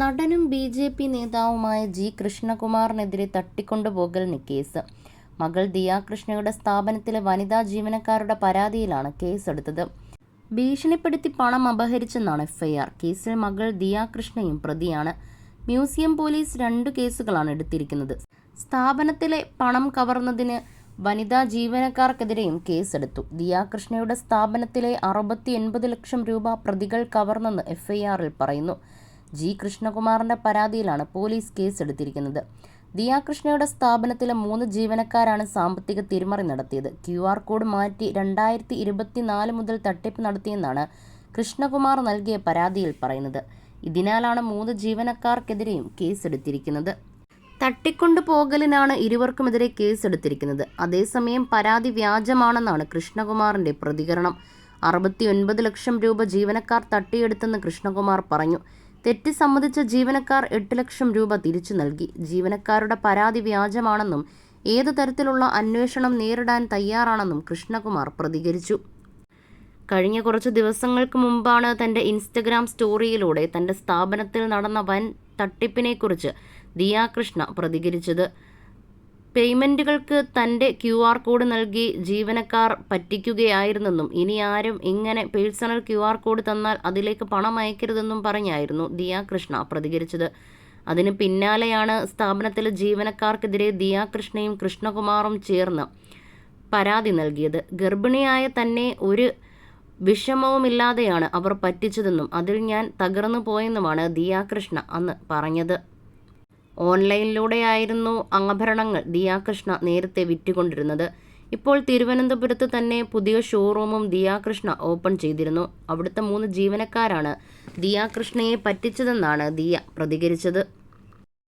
നടനും B J P നേതാവുമായ G കൃഷ്ണകുമാറിനെതിരെ തട്ടിക്കൊണ്ടുപോകലിന് കേസ് മകൾ ദിയാകൃഷ്ണയുടെ സ്ഥാപനത്തിലെ വനിതാ ജീവനക്കാരുടെ പരാതിയിലാണ് കേസെടുത്തത്. ഭീഷണിപ്പെടുത്തി പണം അപഹരിച്ചെന്നാണ് എഫ്ഐആർ. കേസിൽ മകൾ ദിയാകൃഷ്ണയും പ്രതിയാണ്. മ്യൂസിയം പോലീസ് രണ്ടു കേസുകളാണ് എടുത്തിരിക്കുന്നത്. സ്ഥാപനത്തിലെ പണം കവർന്നതിന് വനിതാ ജീവനക്കാർക്കെതിരെയും കേസെടുത്തു. ദിയാകൃഷ്ണയുടെ സ്ഥാപനത്തിലെ അറുപത്തി ലക്ഷം രൂപ പ്രതികൾ കവർന്നെന്ന് എഫ്ഐആറിൽ പറയുന്നു. ജി കൃഷ്ണകുമാറിന്റെ പരാതിയിലാണ് പോലീസ് കേസ് എടുത്തിരിക്കുന്നത് ദിയാകൃഷ്ണയുടെ സ്ഥാപനത്തിലെ മൂന്ന് ജീവനക്കാരാണ് സാമ്പത്തിക തിരിമറി നടത്തിയത്. ക്യു ആർ കോഡ് മാറ്റി രണ്ടായിരത്തി ഇരുപത്തിനാല് മുതൽ തട്ടിപ്പ് നടത്തിയെന്നാണ് കൃഷ്ണകുമാർ നൽകിയ പരാതിയിൽ പറയുന്നത്. ഇതിനാലാണ് മൂന്ന് ജീവനക്കാർക്കെതിരെയും കേസെടുത്തിരിക്കുന്നത്. തട്ടിക്കൊണ്ടുപോകലിനാണ് ഇരുവർക്കുമെതിരെ കേസെടുത്തിരിക്കുന്നത്. അതേസമയം പരാതി വ്യാജമാണെന്നാണ് കൃഷ്ണകുമാറിന്റെ പ്രതികരണം. അറുപത്തിയൊൻപത് ലക്ഷം രൂപ ജീവനക്കാർ തട്ടിയെടുത്തെന്ന് കൃഷ്ണകുമാർ പറഞ്ഞു. തെറ്റ് സമ്മതിച്ച ജീവനക്കാർ എട്ട് ലക്ഷം രൂപ തിരിച്ചു നൽകി. ജീവനക്കാരുടെ പരാതി വ്യാജമാണെന്നും ഏതു തരത്തിലുള്ള അന്വേഷണം നേരിടാൻ തയ്യാറാണെന്നും കൃഷ്ണകുമാർ പ്രതികരിച്ചു. കഴിഞ്ഞ കുറച്ച് ദിവസങ്ങൾക്ക് മുമ്പാണ് തന്റെ ഇൻസ്റ്റഗ്രാം സ്റ്റോറിയിലൂടെ തന്റെ സ്ഥാപനത്തിൽ നടന്ന വൻ തട്ടിപ്പിനെക്കുറിച്ച് ദിയാകൃഷ്ണ പ്രതികരിച്ചത്. പേയ്മെന്റുകൾക്ക് തന്റെ ക്യു ആർ കോഡ് നൽകി ജീവനക്കാർ പറ്റിക്കുകയായിരുന്നെന്നും ഇനി ആരും ഇങ്ങനെ പേഴ്സണൽ ക്യു ആർ കോഡ് തന്നാൽ അതിലേക്ക് പണം അയക്കരുതെന്നും പറഞ്ഞായിരുന്നു ദിയ കൃഷ്ണ പ്രതികരിച്ചത്. അതിന് പിന്നാലെയാണ് സ്ഥാപനത്തിലെ ജീവനക്കാർക്കെതിരെ ദിയ കൃഷ്ണയും കൃഷ്ണകുമാറും ചേർന്ന് പരാതി നൽകിയത്. ഗർഭിണിയായ തന്നെ ഒരു വിഷമവുമില്ലാതെയാണ് അവർ പറ്റിച്ചതെന്നും അതിൽ ഞാൻ തകർന്നു പോയെന്നുമാണ് ദിയ കൃഷ്ണ അന്ന് പറഞ്ഞത്. ഓൺലൈനിലൂടെയായിരുന്നു ആഭരണങ്ങൾ ദിയാകൃഷ്ണ നേരത്തെ വിറ്റുകൊണ്ടിരുന്നത്. ഇപ്പോൾ തിരുവനന്തപുരത്ത് തന്നെ പുതിയ ഷോറൂമും ദിയാകൃഷ്ണ ഓപ്പൺ ചെയ്തിരുന്നു. അവിടുത്തെ മൂന്ന് ജീവനക്കാരാണ് ദിയാകൃഷ്ണയെ പറ്റിച്ചതെന്നാണ് ദിയ പ്രതികരിച്ചത്.